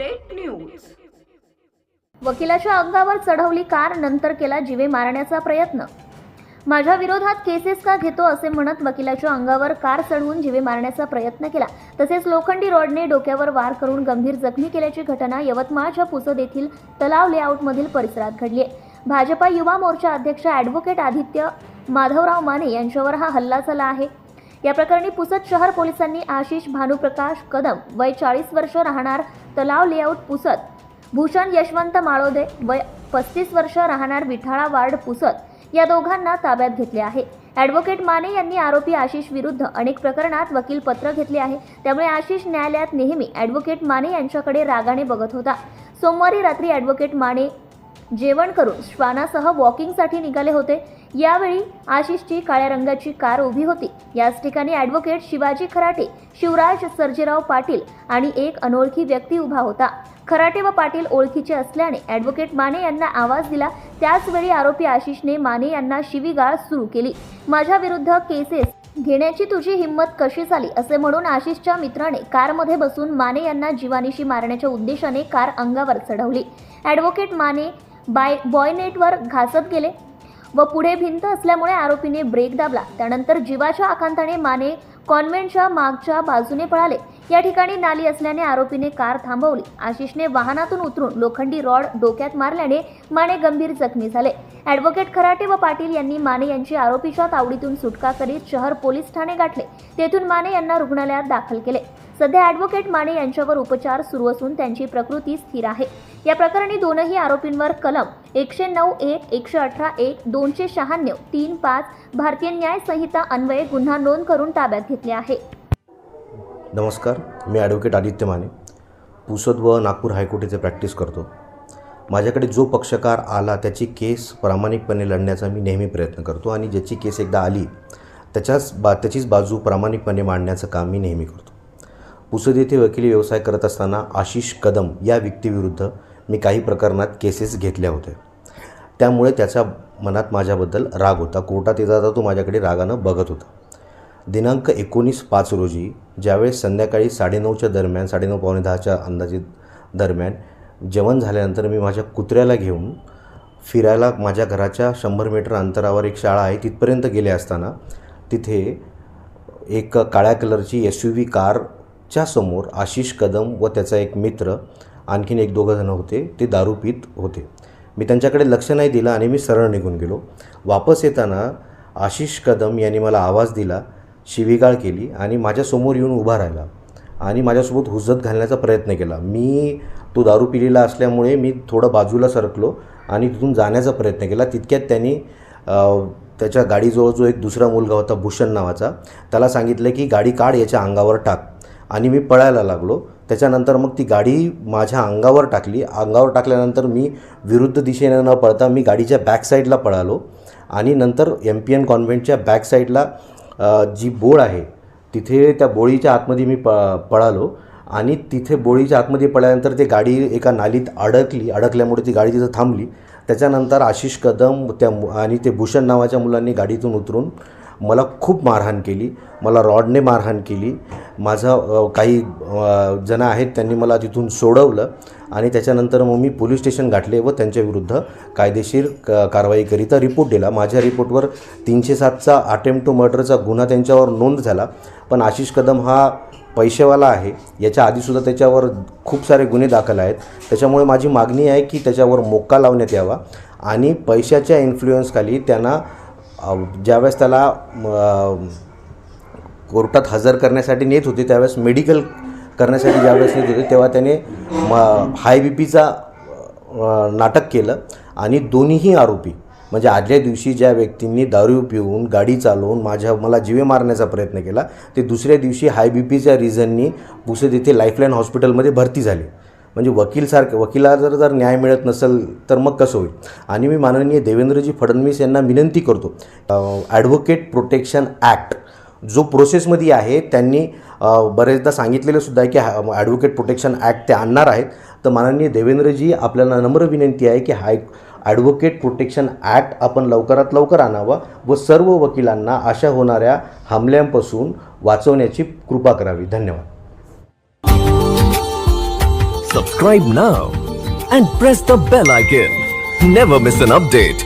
Update news वकिलाच्या अंगावर चढवली car नंतर केला जिवे मारण्याचा प्रयत्न. माझ्या विरोधात केसेस का घेतो असे म्हणत वकिलाच्या अंगावर कार चढवून जिवे मारण्याचा प्रयत्न केला. तसेच लोखंडी रॉडने डोक्यावर वार करून गंभीर जखमी केल्याची घटना यवतमाळच्या पुसद येथील तलाव लेआउटमधील परिसरात घडली आहे. भाजपा युवा मोर्चा अध्यक्ष ॲडव्होकेट आदित्य माधवराव माने यांच्यावर हा हल्ला झाला आहे. या प्रकरणी पुसद शहर पोलिसांनी आशिष भानुप्रकाश कदम वय चाळीस वर्ष राहणार तलाव लेआउट पुसद भूषण यशवंत माळोदे वय पस्तीस वर्ष राहणार विठाळा वार्ड पुसद या दोघांना ताब्यात घेतले आहे. ॲडव्होकेट माने यांनी आरोपी आशिष विरुद्ध अनेक प्रकरणात वकील पत्र घेतले आहे. त्यामुळे आशिष न्यायालयात नेहमी ॲडव्होकेट माने यांच्याकडे रागाने बघत होता. सोमवारी रात्री ॲडव्होकेट माने जेवण करून श्वानासह वॉकिंगसाठी निघाले होते. यावेळी आशिषची काळ्या रंगाची कार उभी होती. याच ठिकाणी ॲडव्होकेट शिवाजी खराटे शिवराज सर्जेराव पाटील आणि एक अनोळखी व्यक्ती उभा होता. खराटे व पाटील ओळखीचे असल्याने ॲडव्होकेट माने यांना आवाज दिला. त्याचवेळी आरोपी आशिषने माने यांना शिवीगाळ सुरू केली. माझ्या विरुद्ध केसेस घेण्याची तुझी हिंमत कशी झाली? असे म्हणून आशिषच्या मित्राने कारमध्ये बसून माने यांना जीवानिशी मारण्याच्या उद्देशाने कार अंगावर चढवली. ॲडव्होकेट माने बाय बॉयनेटवर घासत गेले व पुढे भिंत असल्यामुळे आरोपीने ब्रेक दाबला. त्यानंतर जीवाच्या आकांताने माने कॉन्व्हेंटच्या मागच्या बाजूने पळाले. या ठिकाणी नाली असल्याने आरोपीने कार थांबवली. आशिषने वाहनातून उतरून लोखंडी रॉड डोक्यात मारल्याने माने गंभीर जखमी झाले. ॲडव्होकेट खराटे व पाटील यांनी माने यांची आरोपीच्या तावडीतून सुटका करीत शहर पोलीस ठाणे गाठले. तेथून माने यांना रुग्णालयात दाखल केले. सध्या ॲडव्होकेट माने यांच्यावर उपचार सुरू असून त्यांची प्रकृती स्थिर आहे. या प्रकरणी दोनही आरोपींवर कलम एकशे नऊ एक एकशे अठरा एक दोनशे शहाण्णव तीन पाच भारतीय न्याय संहिता अन्वये गुन्हा नोंद करून ताब्यात घेतले आहे. नमस्कार मी ॲडव्होकेट आदित्य माने. पुसद व नागपूर हायकोर्ट येथे प्रॅक्टिस करतो. माझ्याकडे जो पक्षकार आला त्याची केस प्रामाणिकपणे लढण्याचा मी नेहमी प्रयत्न करतो आणि ज्याची केस एकदा आली त्याच्याच बा त्याचीच बाजू प्रामाणिकपणे मांडण्याचं काम मी नेहमी करतो. पुसद येथे वकिली व्यवसाय करत असताना आशिष कदम या व्यक्तीविरुद्ध मी काही प्रकरणात केसेस घेतल्या होत्या. त्यामुळे त्याच्या मनात माझ्याबद्दल राग होता. कोर्टात येत तो माझ्याकडे रागानं बघत होता. दिनांक एकोणीस पाच रोजी ज्यावेळेस संध्याकाळी साडेनऊच्या दरम्यान साडेनऊ पावणे दहाच्या अंदाजे दरम्यान जेवण झाल्यानंतर मी माझ्या कुत्र्याला घेऊन फिरायला माझ्या घराच्या शंभर मीटर अंतरावर एक शाळा आहे तिथपर्यंत गेले असताना तिथे एक काळ्या कलरची एस यू व्ही च्या समोर आशिष कदम व त्याचा एक मित्र आणखीन एक दोघं जण होते ते दारू पित होते. मी त्यांच्याकडे लक्ष नाही दिलं आणि मी सरळ निघून गेलो. वापस येताना आशिष कदम यांनी मला आवाज दिला शिवीगाळ केली आणि माझ्यासमोर येऊन उभा राहिला आणि माझ्यासोबत हुज्जत घालण्याचा प्रयत्न केला. मी तो दारू पिलेला असल्यामुळे मी थोडं बाजूला सरकलो आणि तिथून जाण्याचा प्रयत्न केला. तितक्यात त्यांनी त्याच्या गाडीजवळ जो एक दुसरा मुलगा होता भूषण नावाचा त्याला सांगितलं की गाडी काढ याच्या अंगावर टाक. आणि मी पळायला लागलो. त्याच्यानंतर मग ती गाडी माझ्या अंगावर टाकली. अंगावर टाकल्यानंतर मी विरुद्ध दिशेने न पळता मी गाडीच्या बॅक साईडला पळालो. आणि नंतर एम पी एन कॉन्व्हेंटच्या बॅक साईडला जी बोळ आहे तिथे त्या बोळीच्या आतमध्ये मी प पळालो. आणि तिथे बोळीच्या आतमध्ये पळल्यानंतर ते गाडी एका नालीत अडकली. अडकल्यामुळे ती गाडी तिथं थांबली. त्याच्यानंतर आशिष कदम त्या मु- आणि ते भूषण नावाच्या मुलांनी गाडीतून उतरून मला खूप मारहाण केली. मला रॉडने मारहाण केली. माझं काही जणं आहेत त्यांनी मला तिथून सोडवलं आणि त्याच्यानंतर मग मी पोलीस स्टेशन गाठले व त्यांच्याविरुद्ध कायदेशीर क कारवाईकरिता रिपोर्ट दिला. माझ्या रिपोर्टवर तीनशे सातचा अटेम्प्ट टू मर्डरचा गुन्हा त्यांच्यावर नोंद झाला. पण आशिष कदम हा पैसेवाला आहे. याच्या आधीसुद्धा त्याच्यावर खूप सारे गुन्हे दाखल आहेत. त्याच्यामुळे माझी मागणी आहे की त्याच्यावर मोक्का लावण्यात यावा आणि पैशाच्या इन्फ्लुएन्सखाली त्यांना ज्यावेळेस त्याला कोर्टात हजर करण्यासाठी नेत होते त्यावेळेस मेडिकल करण्यासाठी ज्यावेळेस नेत होते तेव्हा त्याने म हाय बी पीचा नाटक केलं आणि दोन्हीही आरोपी म्हणजे आदल्या दिवशी ज्या व्यक्तींनी दारू पिऊन गाडी चालवून माझ्या मला जीवे मारण्याचा प्रयत्न केला ते दुसऱ्या दिवशी हाय बी पीच्या रिझननी पुसद येथे लाईफलाईन हॉस्पिटलमध्ये भरती झाली. म्हणजे वकीलसारखे वकिला जर जर न्याय मिळत नसेल तर मग कसं होईल? आणि मी माननीय देवेंद्रजी फडणवीस यांना विनंती करतो ॲडव्होकेट प्रोटेक्शन ॲक्ट जो प्रोसेसमध्ये आहे त्यांनी बरेचदा सांगितलेलं सुद्धा आहे की ॲडव्होकेट प्रोटेक्शन ॲक्ट ते आणणार आहेत. तर माननीय देवेंद्रजी आपल्याला नम्र विनंती आहे की हाय ॲडव्होकेट प्रोटेक्शन ॲक्ट आपण लवकरात लवकर आणावा व सर्व वकिलांना अशा होणाऱ्या हमल्यांपासून वाचवण्याची कृपा करावी. धन्यवाद. Subscribe now and press the bell icon never miss an update